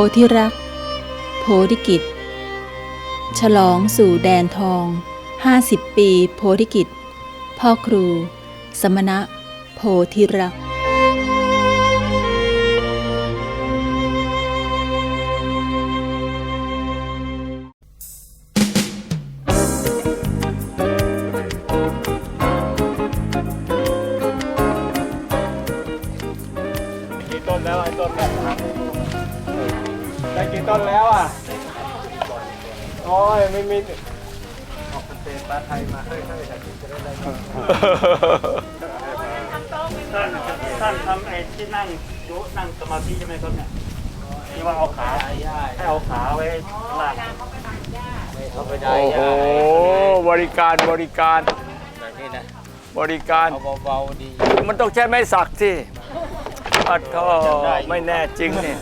โพธิรัก โพธิกิจ ฉลองสู่แดนทอง 50 ปี โพธิกิจ พ่อครู สมณะ โพธิรัก ได้กี่ต้นแล้วอะ โอ้ยไม่มีออกเศษปลาไทยมาให้ให้แต่จะได้ได้ท่านท่านทำไอ้ที่นั่งยุนั่งสมาธิใช่ไหมครับเนี่ยที่ว่าเอาขาให้เอาขาไว้ข้างล่างเขาไปได้โอ้โหบริการบริการแบบนี้นะบริการเอาเบาๆดี มันต้องใช้ไม้สักที่อัดท่อไม่แน่จริงเนี่ย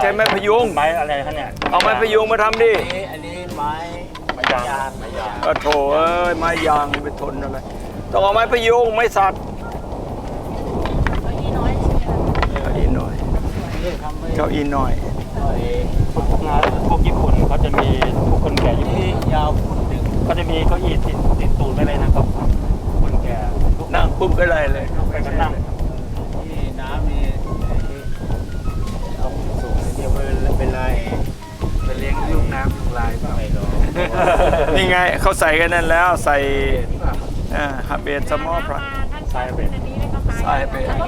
ใช้ไม้พยุงไม้อะไรฮะเนี่ยเอาไม้พยุงมาทำดิอันนี้อันนี้ไม้ไม้ยางไม้ยางก็โถเอ้ยไม้ยางไปทนอะไรต้องเอาไม้พยุงไม้สักเก้าอี้น้อยเก้าอี้น้อยนี่ทำไว้เก้าอี้น้อยพวกงานพวกญี่ปุ่นเขาจะมีพวกคนแก่ญี่ปุ่นนี่ยาวฟุตหนึ่งก็จะมีเก้าอี้ติดติดตูดไว้เลยนะครับคนแก่ลุกนั่งปุ๊บก็ได้เลยไปก็นั่ง เป็นไรไปเลี้ยงลูกน้ำลูกลายเปล่าไม่หรอกนี่ไงเขาใส่กันนั่นแล้วใส่อ่าฮับเบสสมอพระ ใส่ไปใส่ไปอัน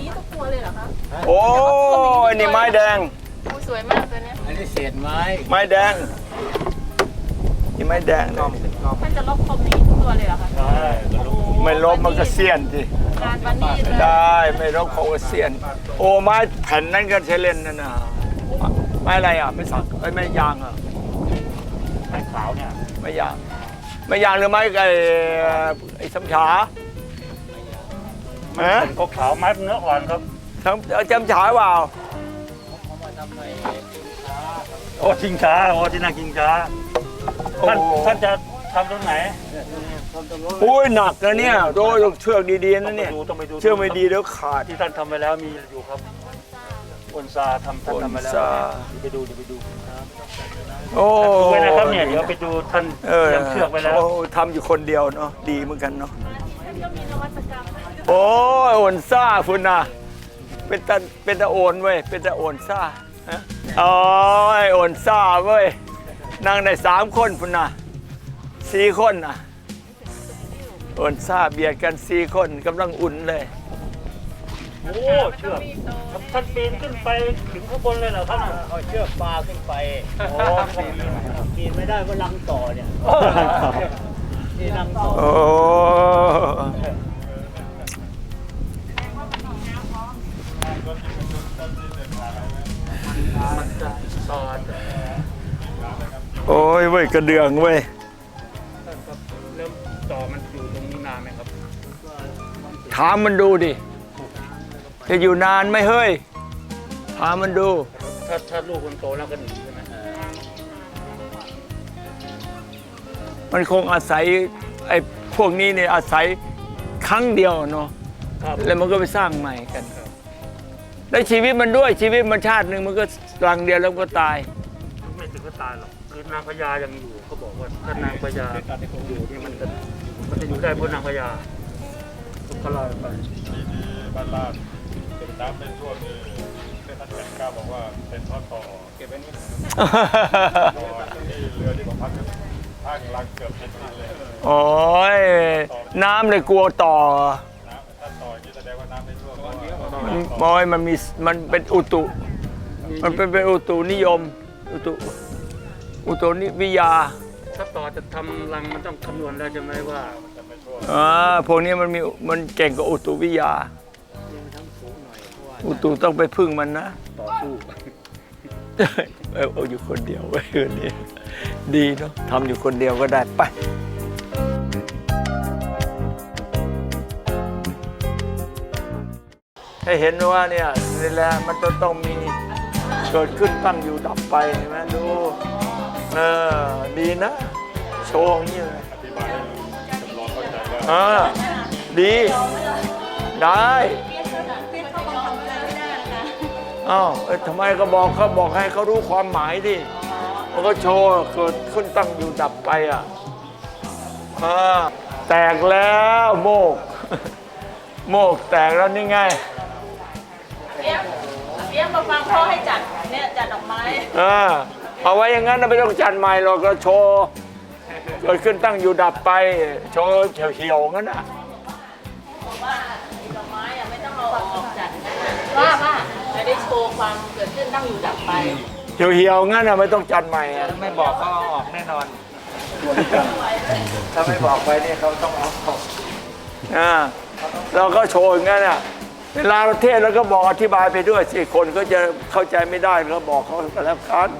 นี้ทุกตัวเลยเหรอคะโอ้ยนี่ไม้แดง โอ้สวยมากตัวเนี้ยอันนี้เศษไม้ไม้แดง นี่ไม้แดงนะมันจะลบคมนี้ทุกตัวเลยเหรอคะใช่ก็ลุกไม่ลบมันก็เสียนสิงานวันนี้เลยได้ไม่ลบเขาก็เสียน โอ้ไม้แผ่นนั้นก็ใช้เล่นนั่นนะ ไม้อะไรอะไม่สักไอ้ยไม่ยางอะไม้ขาวเนี่ยไม่ยางไม่ยางหรือไม้ไอ้ไอ้สำฉามันฮะเป็นก็ขาวไม้เนื้ออ่อนครับสำจำฉาเปล่าเขามาทำในช้าโอ้ชิงช้าโอ้ที่นั่งชิงช้าท่านโอ้ท่านจะทำตรงไหนทำตรงนู้นโอ้ยหนักนะเนี่ยโดยต้องเชือกดีๆนะเนี่ยต้องไปดูเชือกไม่ดีเดี๋ยวขาดที่ท่านทำไปแล้วมีอยู่ครับ ออนซาทำท่านทำไปแล้วออนซา เดี๋ยวไปดูเดี๋ยวไปดูครับโอ้ดูไว้นะครับเนี่ยเดี๋ยวไปดูท่านเออเตรียมเชือกไว้แล้ว โอ้ทำอยู่คนเดียวเนาะดีเหมือนกันเนาะก็มีนวัตกรรมโอ้ยโอนซ่าคุณนะเป็นตาเป็นตาโอนเว้ยเป็นตาโอนซ่าฮะโอ้ยโอนซ่าเว้ยนั่งได้สามคนคุณนะสี่คนนะโอนซ่าเบียดกันสี่คนกำลังอุ่นเลย โอ้เชือกท่านปีนขึ้นไปถึงข้างบนเลยเหรอครับน่ะเอาเชือกปลาขึ้นไปโอ้ปีนกินไม่ได้ก็ลังต่อเนี่ยนี่ลังต่อโอ้มันจะสอดโอ้ยเว้ยกระเดืองเว้ยเริ่มต่อมันอยู่ตรงนี้นานไหมครับถามมันดูดิ จะอยู่นานไหมเฮ้ยถามมันดู ถ้าถ้าลูกคนโตแล้วก็หนีใช่ไหมมันคงอาศัยไอ้พวกนี้เนี่ยอาศัยครั้งเดียวเนาะ ครับ แล้วมันก็ไปสร้างใหม่กันได้ชีวิตมันด้วยชีวิตมันชาติหนึ่งมันก็รังเดียวแล้วมันก็ตาย ไม่ถึงก็ตายหรอกคือนางพญายังอยู่เขาบอกว่าถ้านางพญาอยู่นี่มันจะมันจะอยู่ได้เพราะนางพญาเขาเล่าให้ฟังบ้านลาดเป็ นน้ำเป็นช่วงที่ท่านแสงกล้าบอกว่าเป็นทอดต่อเก็บไว้นี่ต่อที่เรือที่ผมพักกันภาคกลางเกือบเต็มที่เลยโอ้ยน้ำเลยกลัวต่อน้ำถ้าต่ออย่างนี้แสดงว่าน้ำไม่ท่วมเพราะว่ามันมอยมันมีมันเป็นอุตุ มันเป็นเป็นอุตุนิยม อุตุอุตุนิวิทยาถ้าต่อจะทำรังมันต้องคำนวณแล้วใช่ไหมว่าจะไม่ท่วมอ่าพวกนี้มันมีมันเก่งกว่าอุตุวิทยา อุตุต้องไปพึ่งมันนะต่อสู้เออเอาอยู่คนเดียวไว้ยคืนนี้ดีเนาะทำอยู่คนเดียวก็ได้ไปให้เห็นว่าเนี่ยนี่แหละมันจะต้องมีเกิดขึ้นตั้งอยู่ดับไปเห็นไหมดูเออดีนะ โชว์อย่างนี้เลยอธิบายให้จำลองเข้าใจว่าอ่าดี ได้ อ้าวเอ้ยทำไมก็บอกเขาบอกให้เขารู้ความหมายดิมันก็โชว์เกิดขึ้นตั้งอยู่ดับไปอะอ่าแตกแล้วโมก โมกแตกแล้วนี่ไงเปียกเปียกมาฟังพ่อให้จัดเนี่ยจัดดอกไม้เออเอาไว้อย่างนั้นนะไม่ต้องจัดใหม่หรอกก็โชว์เกิดขึ้นตั้งอยู่ดับไป โชว์เขียวๆงั้นอะบอกว่าดอกไม้อะไม่ต้องเอาออกจัดว่าว่า จะได้โชว์ความเกิดขึ้นตั้งอยู่ดับไปเหี่ยวๆงั้นอะไม่ต้องจัดใหม่อะไม่บอกเขาเอาออกแน่นอนถ้าไม่บอกไปเนี่ยเขาต้องเอาออกอ่าเราก็โชว์อย่างนั้นอะเวลาเราเทศแล้วก็บอกอธิบายไปด้วยสิคนก็จะเข้าใจไม่ได้ก็บอกเขาก็แล้วกัน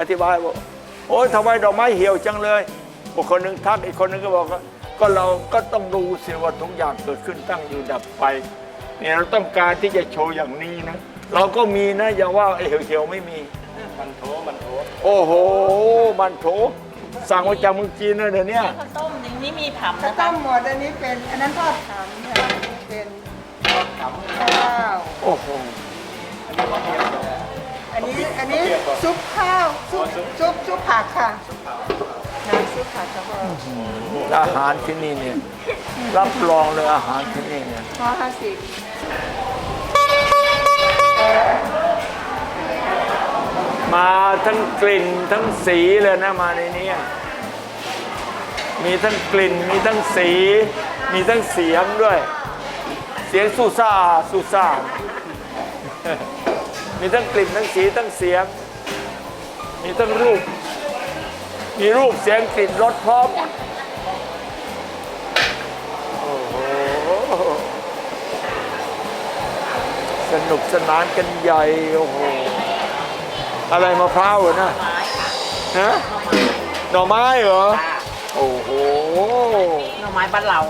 อธิบายบอกโอ้ยทำไมดอกไม้เหี่ยวจังเลยบอกคนหนึ่งทักอีกคนหนึ่งก็บอกว่าก็เราก็ต้องดูสิว่าทุกอย่างเกิดขึ้นตั้งอยู่ดับไปเนี่ยเราต้องการที่จะโชว์อย่างนี้นะ เราก็มีนะอย่าว่าไอ้เหี่ยวๆไม่มี มันโถมันโถโอ้โห มันโถสั่งมาจากเมืองจีนนะเดี๋ยวนี้ข้าวต้มอย่างนี้มีผำข้าวนะต้คะมหมดอันนี้เป็นอันนั้นทอดขำค่ะอันนี้เป็นข้าวโอ้โหอันนี้อันนี้ซุปข้าวซุปซุปซุปผักค่ะน้ำซุปผักค่ะพ่ออาหารที่นี่เนี่ยรับรองเลยอาหารที่นี่เนี่ย พ่อห้าสิบ มาทั้งกลิ่นทั้งสีเลยนะมาในนี้มีทั้งกลิ่นมีทั้งสี มีทั้งเสียงด้วย เสียงสู้ซ่าสู้ซ่ามีทั้งกลิ่นทั้งสีทั้งเสียง มีทั้งรูป มีรูปเสียงกลิ่นรสพร้อมสนุกสนานกันใหญ่โอ้โห อะไรมะพร้าวเหรอนะฮะหน่อไม้เหรอ โอ้โหหน่อไม้บ้านเรา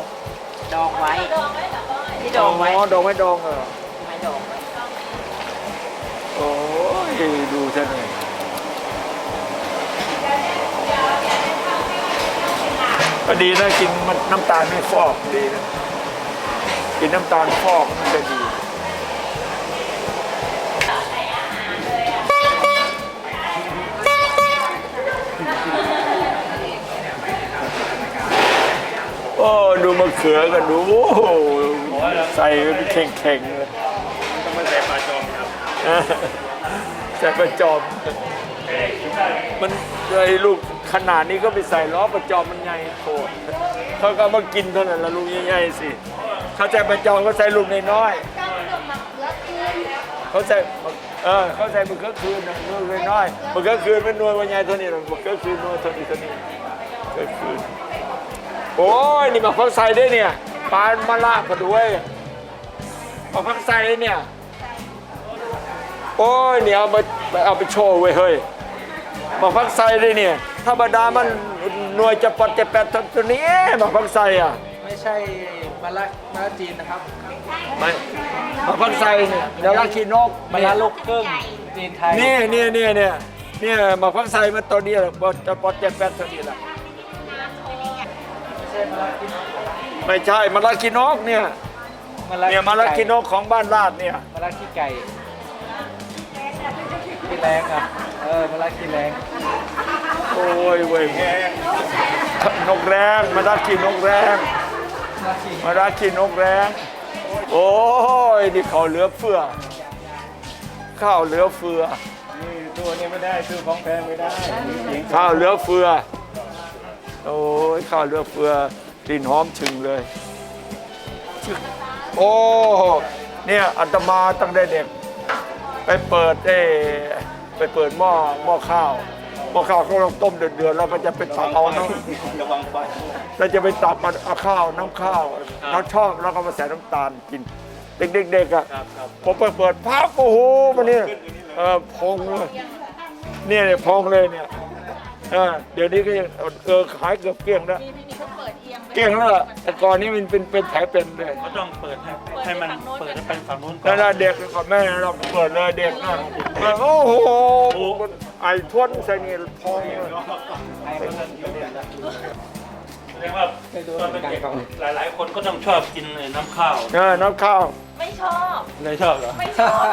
ดองไว้ที่ดองไว้อ๋อดองไม้ดองเหรอไม้ดองไว้โอ้ยดูซะหน่อยก็ดีนะกินมันน้ำตาลไม่ฟอกดีนะกินน้ำตาลฟอกมันจะดี โอ้ดูมะเขือกันดูใส่เป็นเข่งๆเลยต้องม่ใส่ปลาจอมครับใส่ประจอม มันไอ้ลูกขนาดนี้ก็ไปใส่ล้อประจอมมันใหญ่โคตรเขาก็มากินเท่านั้นละลูกใหญ่ๆสิเขาใส่ประจอมก็ใส่ลูกน้อยๆเขาใส่เออเขาใส่มะเขือคืนนะนวลน้อยมะเขือคืนมันนวลวันใหญ่เท่านี้หรอกมะเขือคืนนวลเท่านี้เท่านี้มะเขือคืน โอ้ยนี่มาพักใส่ได้เนี่ยปลามะละก็ด้วยมาพักใส่เนี่ย โอ้ยเนี่ยเอาไปเอาไปโชว์ไว้ยเฮ้ยมาพักไซเลยเนี่ยธรรมดามันหน่วยจะปดจะแปดตัวนี้มาพักไซอะไม่ใช่มะละมะละจีนนะครับไม่มาพักไซเนี่ยเดี๋ยวลาคีนกมะละลูกครึ่งจีนไทยนี่นี่นี่เนี่ยเนี่ยมาพักไซมาตัวนี้แหละปดจะปดจะแปดตัวนี้แหละ ไม่ใช่มาลาคีนกเนี่ยมะละเนี่ยมาลาคีนกของบ้านลาดเนี่ยมะละขี้ไก่ขี้แรงอะเออมะละขี้แรงโอ้ยเว้ยนกแรงมาลาคีนกแรงมะละขี้มาราคีนกแรงโอ้ยนี่ข้าวเหลือเฟือข้าวเหลือเฟือนี่ตัวนี้ไม่ได้ซื้อของแพงไม่ได้จริงข้าวเหลือเฟือ โอ้ยข้าวเหลือเฟือกลิ่นหอมฉึงเลยชึกโอ้ เนี่ยอาตมาตั้งแต่เด็ก ไปเปิดเอไปเปิดหม้อหม้อข้าวหม้อข้าวเขาเราต้มเดือดๆแล้วก็จะไปตักเอาน้ำระวังไฟเราจะไปตักเอาเอาข้าวน้ำข้าวเราชอบแล้วก็มาใส่น้ำตาลกิน เด็กๆๆอะผมไปเปิดพับโอ้โหมันเนี่ยเออพองเลยเนี่ยเนี่ยพองเลยเนี่ย เออเดี๋ยวนี้ก็ยังเออขายเกือบเกลี้ยงแล้วนี่นี่เขาเปิดเอียงเกลี้ยงแล้วล่ะแต่ก่อนนี้มันเป็นเป็นแผลเป็นเลยเขาต้องเปิดให้ให้มันเปิดให้เป็นฝั่งนู้นก่อนั่นนน่ะเด็กก่อนแม่เราเปิดเลยเด็กนั่นโอ้โหไอ้ทวนใส่นี่พองเลย แสดงว่าตอนเป็นเด็กหลาย ๆ คนก็ต้องชอบกินไอ้น้ำข้าว เออน้ำข้าว ไม่ไม่ชอบ ไม่ชอบเหรอไม่ชอบ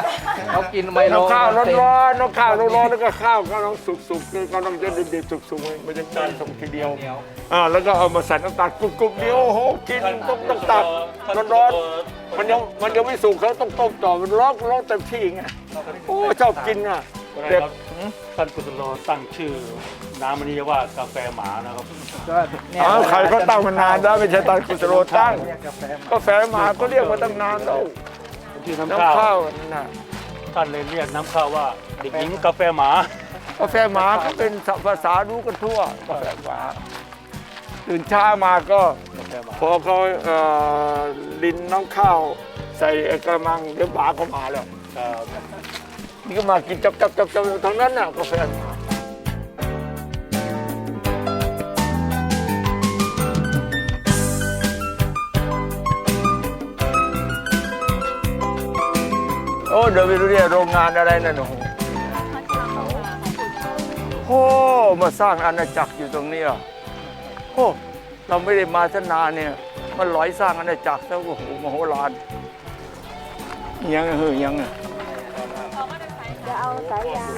เขากินไมโลน้ำข้าวร้อนๆน้ำข้าวร้อนๆแล้วก็ข้าวกำลังสุกๆคือกำลังจะดิบๆสุกๆมันจะจานส่งทีเดียวอ่าแล้วก็เอามาใส่น้ำตาลกรุบๆเดียวโอ้โหกินต้องต้องตักร้อนๆมันยังมันยังไม่สุกเขาต้องต้มต่อมันร้อนร้อนเต็มที่ไงโอ้ชอบกินอะ เด็กท่านกุศโลตั้งชื่อน้ำมันนี้ว่ากาแฟหมานะครับอ๋อใครเขาตั้งมานานแล้วไม่ใช่ตอนกุศโลตั้งกาแฟหมาก็เรียกมาตั้งนานแล้วชื่อน้ำข้าวน้ำข้าวนั่นน่ะท่านเลยเรียกน้ำข้าวว่าเด็กหญิงกาแฟหมากาแฟหมาเขาเป็นภาษารู้กันทั่วกาแฟหมาตื่นเช้ามาก็กาแฟหมาพอเขาเอ่อลินน้ำข้าว ใส่กระมังเดี๋ยวหมาก็มาแล้วครับ นี่ก็มากินจับจับจับจับทั้งนั้นน่ะกาแฟหมาโอ้เดี๋ยวไปดูเนี่ยโรงงานอะไรนั่นโอ้โหโอ้มาสร้างอาณาจักรอยู่ตรงนี้อะโอ้เราไม่ได้มาสนานเนี่ยมันลอยสร้างอาณาจักรซะโอ้โหมโหฬารยังเฮ้ยยังอะ สายยาง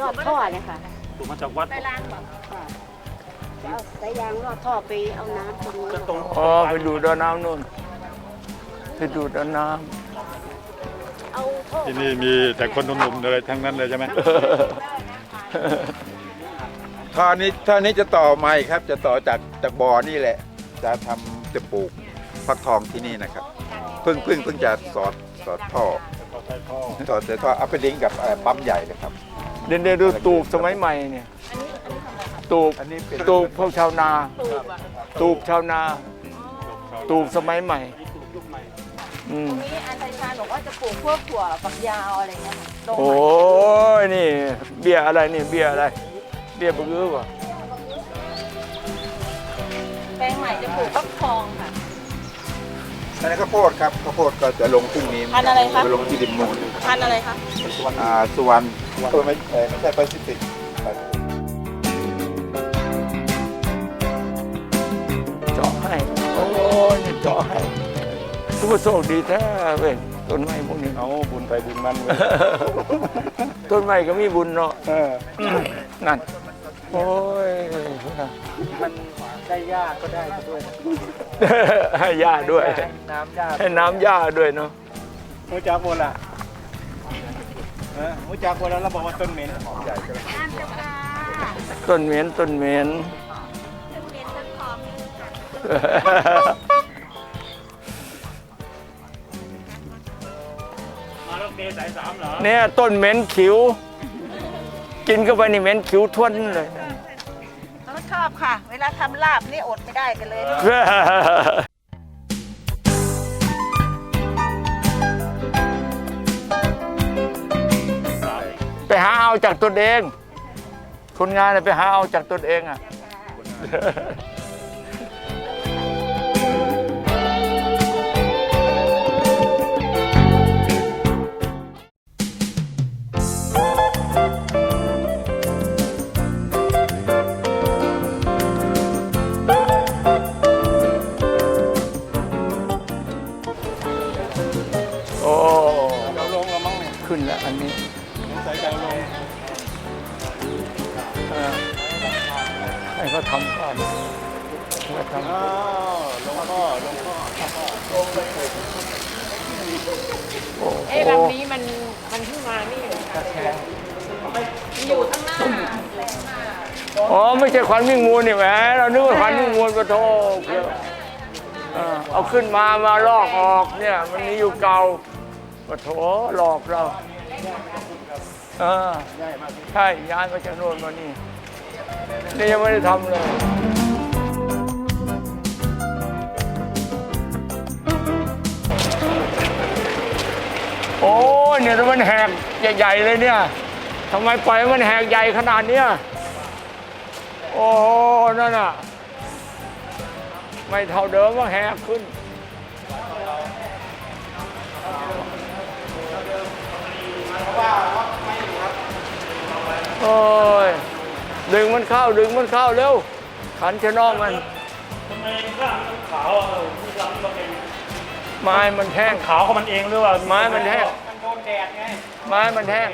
รอดท่อเนี่ยค่ะถูกมาจากวัดจะเอาสายยางรอดท่อไปเอาน้ำตรงนี้ก็ตรงอ๋อไปดูดเอาน้ำนู่นไปดูดเอาน้เอาท่อที่นี่มีแต่คนหนุ่มๆอะไรทั้งนั้นเลยใช่ไหมำ ท่อนี้ท่อนี้จะต่อใหม่ครับ จะต่อจากจากบ่อนี่แหละ จะทำจะปลูกฟักทองที่นี่นะครับเพิ่งเพิ่งเพิ่งจะสอดสอดท่อ สอดใส่ท่อเอาไปลิงก์กับเอ่อปั๊มใหญ่นะครับ เดี๋ยวเดี๋ยวดูตูบสมัยใหม่เนี่ยตูบอันนี้เป็นตูบพวกชาวนา ตูบชาวนา ตูบสมัยใหม่ อืมนี่อาจารย์ชาญบอกว่าจะปลูกพวกถั่วฝักยาวอะไรเงี้ยค่ะลงโอ้ยนี่ เบียร์อะไรนี่เบียร์อะไร เบียร์บื้อวะแปลงใหม่จะปลูกฟักทองค่ะ อันนี้ข้าวโพดครับข้าวโพดก็จะลงพรุ่งนี้พันธุ์อะไรคะ จลงที่ดิมมูลพันธุ์อะไรคะ อ่าสุวรรณตัวไม่เอ่อไม่ใช่แปซิฟิกเจาะให้ โอ้ยนี่เจาะให้ทุกโชคดีแท้เว้ยต้นไม้พวกนี้เอาบุญไปบุญมันเว้ยต้นไม้ก็มีบุญเนาะเออนั่น โอ้ย มัน ได้ยากก็ได้ด้วยให้ย่าด้วยน้ำยากให้น้ำย่าด้วยเนาะมูจากบนล่ะเออมูจากบนแล้วเราบอกว่าต้นเหม็นต้นเหม็นต้นเหม็นมาแล้วเมย์สายสามเหรอเนี่ยต้นเหม็นขิว กินเข้าไปนี่เหม็นขิวทวนเลยเขาชอบ ค่ะ เวลาทำลาบนี่อดไม่ได้กันเลย ไปหาเอาจากตนเอง คนงานน่ะไปหาเอาจากตนเองอะ วันวิ่งมูลนี่แหมเรานึกว่าควันวิ่งมูลปะโทเออเอาขึ้นมามาลอกออกเนี่ยมันมีอยู่เก่าปะโถหลอกเราเออใช่ย้ายมาจากโน่นมานี่นี่ยังไม่ได้ทำเลยโอ้เนี่ยมันแหกใหญ่ๆเลยเนี่ยทำไมปล่อยมันแหกใหญ่ขนาดเนี้ย โอ้โหนั่นน่ะ ไม่เท่าเดิมว่าแหกขึ้น โอ้ย ดึงมันเข้า ดึงมันเข้าเร็ว ขันชะนอกมัน ทำไมร่างมันขาวอะเออที่ร่างก็เป็นไม้มันแห้ง ขาวของมันเองหรือว่าไม้มันแห้ง มันโดนแดดไงไม้มันแห้ง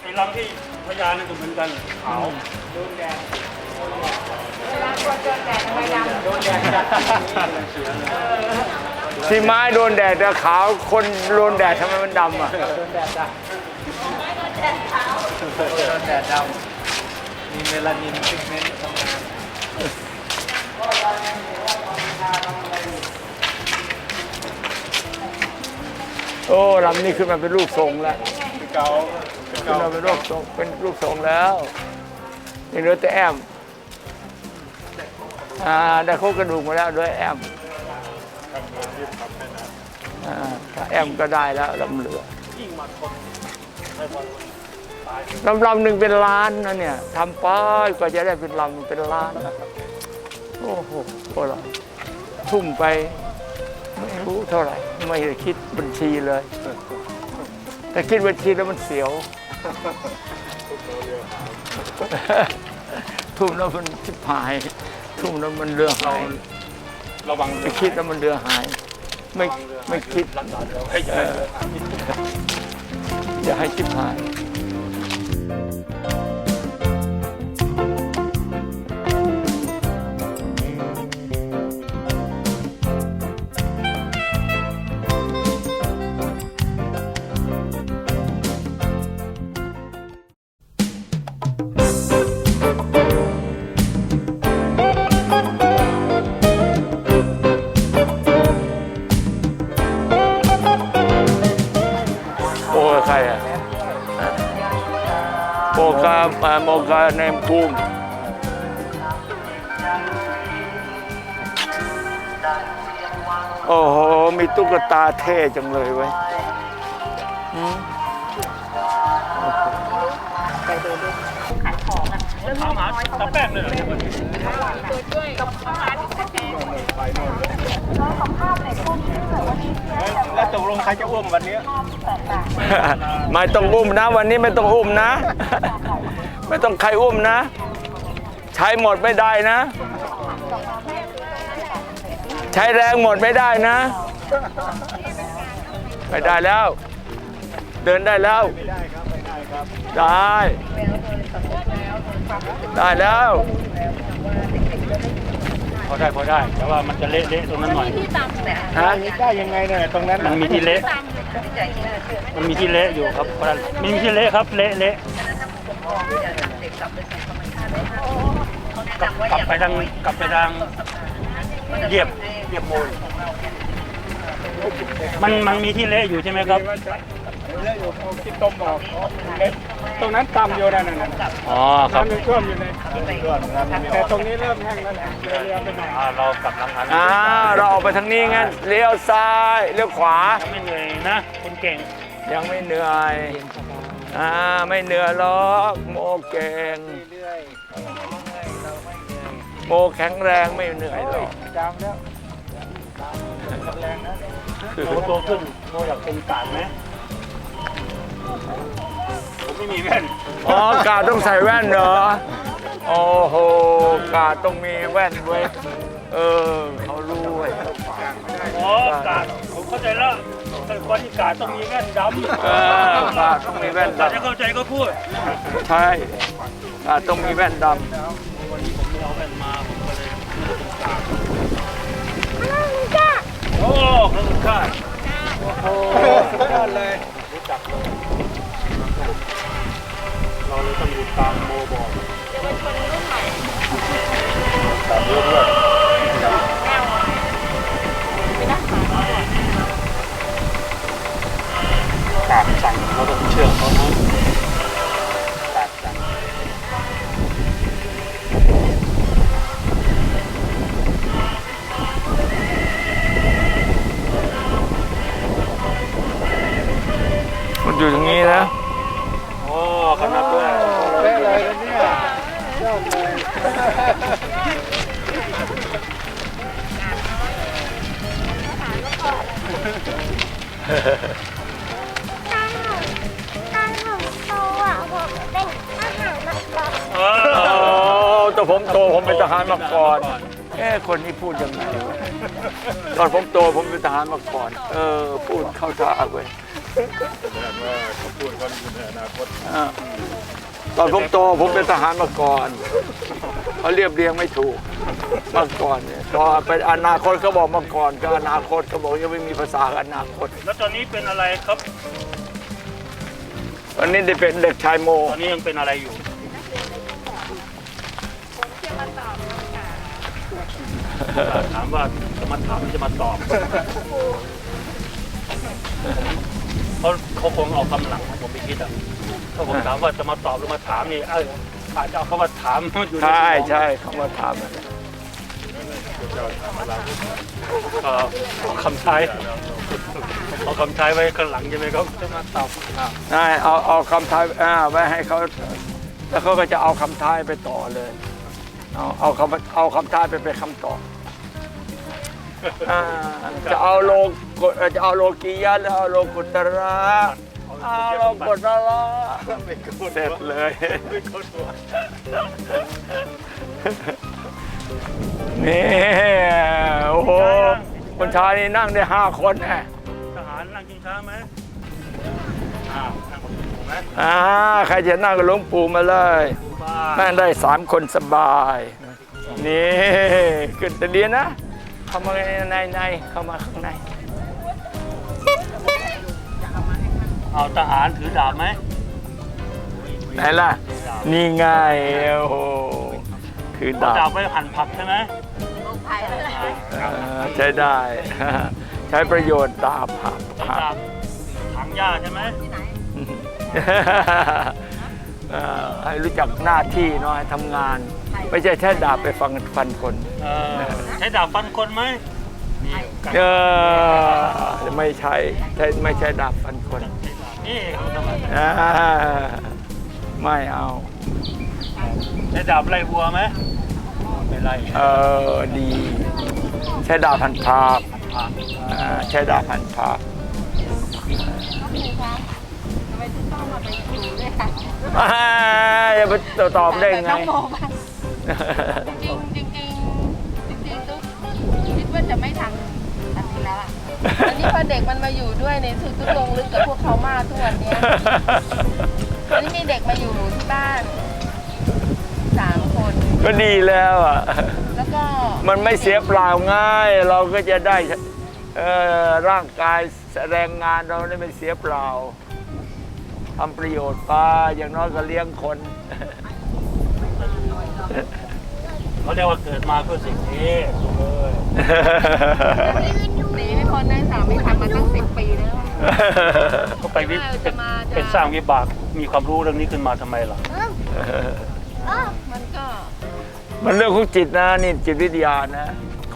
ไอ้ลำที่ พญานั่นก็เหมือนกันขาวโดนแดดโดนแดดจัดที่ไม้โดนแดดแต่ขาวคนโดนแดดทำไมมันดำอะโดนแดดจ้ะโดนแดดดำมีเมลานินพิกเมนต์ทำงานโอ้ลำนี้ขึ้นมาเป็นรูปทรงแล้วเก่า เก่าเป็นรูปทรงเป็นรูปทรงแล้วยังเหลือแต่แอมอ่าได้โครงกระดูกมาแล้วด้วยแอมอ่าถ้าแอมก็ได้แล้วลำเหลือลำลำหนึ่งเป็นล้านนะเนี่ยทำไปกว่าจะได้เป็นลำเป็นล้านโอ้โหพวกเราทุ่มไปไม่รู้เท่าไหร่ ไม่ได้คิดบัญชีเลย แต่คิดบัญชีแล้วมันเสียว ทุ่มแล้วมันชิบหาย ทุ่มแล้วมันเรือหายระวังไม่คิดแล้วมันเรือหาย ไม่ไม่คิดเอออย่าให้ชิบหาย กาอ่าโมกาในภูมิโอ้โหมีตุ๊กตาเท่จังเลยเว้ยหืมถามหาตะแป้งเลยเหรอแล้วตกลงใครจะอุ้มวันนี้ ไม่ต้องอุ้มนะ วันนี้ไม่ต้องอุ้มนะ ไม่ต้องใครอุ้มนะ ใช้หมดไม่ได้นะ ใช้แรงหมดไม่ได้นะไม่ได้แล้ว เดินได้แล้วได้ครับไม่ได้ครับได้ ได้แล้ว พอได้พอได้ แต่ว่ามันจะเละๆตรงนั้นหน่อยฮะ ได้ยังไงเนี่ยตรงนั้นมันมีที่เละมันมีที่เละอยู่ครับเพราะฉะนั้นมีที่เละครับเละเละ กลับกลับไปทางกลับไปทางเหยียบเหยียบมูล มันมันมีที่เละอยู่ใช่ไหมครับ เรื่องอยู่เอาที่ต้มบอกเล็กตรงนั้นต่ำอยู่นั่นน่ะอ๋อครับ น้ำยังท่วมอยู่เลยแต่ตรงนี้เริ่มแห้งแล้วแหละเรือๆไปหน่อยอ่าเรากลับหลังหันอ่าเราออกไปทางนี้งั้นเลี้ยวซ้ายเลี้ยวขวายังไม่เหนื่อยนะคนเก่ง ยังไม่เหนื่อย อ่าไม่เหนื่อยหรอกโมเก่งโมแข็งแรงไม่เหนื่อยหรอกจามแล้วแรงนะโตโตขึ้นโตอยากเป็นกาดไหมผมไม่มีแว่นอ๋อกาดต้องใส่แว่นเหรอโอ้โหกาดต้องมีแว่นเว้ยเออเขารู้เว้ยอ๋อกาดผมเข้าใจแล้ว แต่คนที่กาดต้องมีแว่นดำเออกาดต้องมีแว่นกาดดจะเข้าใจก็พูดำใช่กาดต้องมีแว่นดวันนี้ผมไม่เอาแว่นมาผมก็เลยโอ้ขอบคุณค่ะโอ้สุดยอดเลยเราเลยต้องอยู่ตามโมบอก กาดสั่งเราต้องเชื่อเขานะกาดสั่งมันอยู่ตรงนี้นะ โอ้ขนาดด้วยเป๊ะเลยเนี่ยยอดเลยตอน อนเอโอ้อแต่ผมโตผมเป็นทหารมาก่อนตเอ้คนนี้พูดยังไงวะตอนผมโตผมเป็นทหารมาก่อน เออ พูดเข้าท่าเว้ยแสดงว่าเขาพูดเขาอยู่ในอนาคตอ่าตอนผมโตผมเป็นทหารมาก่อนเขาเรียบเรียงไม่ถูกมาก่อนเนี่ยพอเป็นอนาคตเขาบอกมาก่อนก็อนาคตเขาบอกยังไม่มีภาษาอนาคต แล้วตอนนี้เป็นอะไรครับวันนี้ได้เป็นเด็กชายโม ตอนนี้ยังเป็นอะไรอยู่ ถามว่าจะมาถามหรือจะมาตอบเขาเขาคงเอาคำหลังของผมไปคิดอะถ้าผมถามว่าจะมาตอบหรือมาถามนี่เอออาจจะเอาคำว่าถามอยู่ในสมอง ใช่ใช่เขามาถามนั่นแหละก็เอาคำใช้เอาคำใช้ไว้ข้างหลังใช่ไหมครับจะมาตอบอะใช่เอาเอาคำท้ายอ่าไว้ให้เขาแล้วเขาก็จะเอาคำท้ายไปต่อเลย เอาเอาคำเอาคำท้ายไปเป็นคำตอบ อ่าจะเอาโลกุจะเอาโลกียะหรือเอาโลกุตระเอาโลกุตระเสร็จเลยนี่โอ้โหคนชายนี่นั่งได้ห้าคนแน่ทหารนั่งกินช้าไหมอ้าวนั่งบนถูกไหมอ่าใครจะนั่งกับหลวงปู่มาเลยบ้า นั่งได้สามคนสบาย นี่ขึ้นแต่เดียนนะ เข้ามาในในเข้ามาข้างใน เอาทหารถือดาบไหมไหนล่ะ นี่ไงโอ้โหคือเอาดาดาบบไว้หั่นผักใช่ไหมอ่าใช้ได้ ใช้ประโยชน์ดาบหักเอาหักดาบถังหญ้าใช่ไหมเอ่อให้รู้จักหน้าที่เนาะให้ทำงาน ไม่ใช่ใช้ดาบไปฟังฟันคนเออใช้ดาบฟันคนไหมนี่กันเออไม่ใช่ใช่ไม่ใช่ดาบฟันคนนี่เขาทำไมอ่าไม่เอาใช้ดาบไล่วัวไหมไม่ไล่เออดีใช้ดาบพันภาพอ่าใช้ดาบพันภาพอ่าอย่าไปตอบได้ไง จริงจริงๆจริงๆจริงๆตุ๊กคิดว่าจะไม่ทำอันนี้แล้วล่ะอันนี้พอเด็กมันมาอยู่ด้วยเนี่ยคือตุ๊กลงลึกกับพวกเขามากทุกวันเนี้ยอันนี้มีเด็กมาอยู่ที่บ้านสามคน ก็ดีแล้วอะ แล้วก็มันไม่เสียเปล่าง่าย เราก็จะได้เอ่อร่างกายแสดงงานเราได้ไม่เสียเปล่าทำประโยชน์ไปอย่างน้อยก็เลี้ยงคน เขาเรียกว่าเกิดมาเพื่อสิ่งนี้เลยหนีไม่พ้นได้สามีทำมาตั้งสิบปีแล้วเขาไปวิว่าจะมาจะ เป็นสร้างวิบากมีความรู้เรื่องนี้ขึ้นมาทำไมล่ะ มันก็มันเรื่องของจิตนะนี่จิตวิทยานะ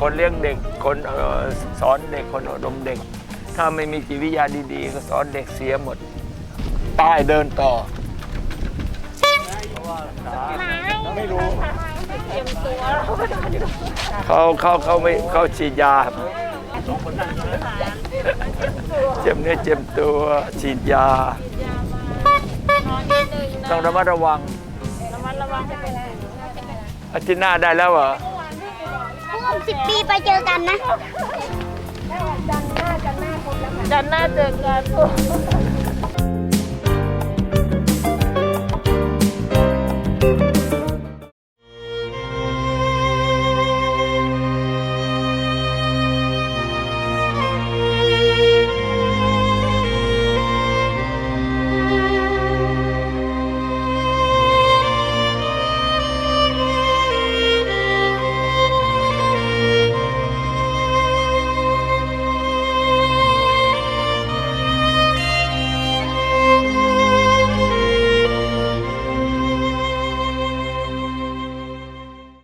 คนเลี้ยงเด็กคนเอ่อสอนเด็กคนอบรมเด็ก ถ้าไม่มีจิตวิทยาดีๆ ก็สอนเด็กเสียหมดตายเดินต่อ ไม่รู้ เขาเขาเขาไม่เขาฉีดยาเจ็บเนื้อเจ็บตัวฉีดยา ต้องระมัดระวังอาทิตย์หน้าได้แล้วเหรอร่วมสิบปีไปเจอกันนะ จันทร์หน้าเจอกัน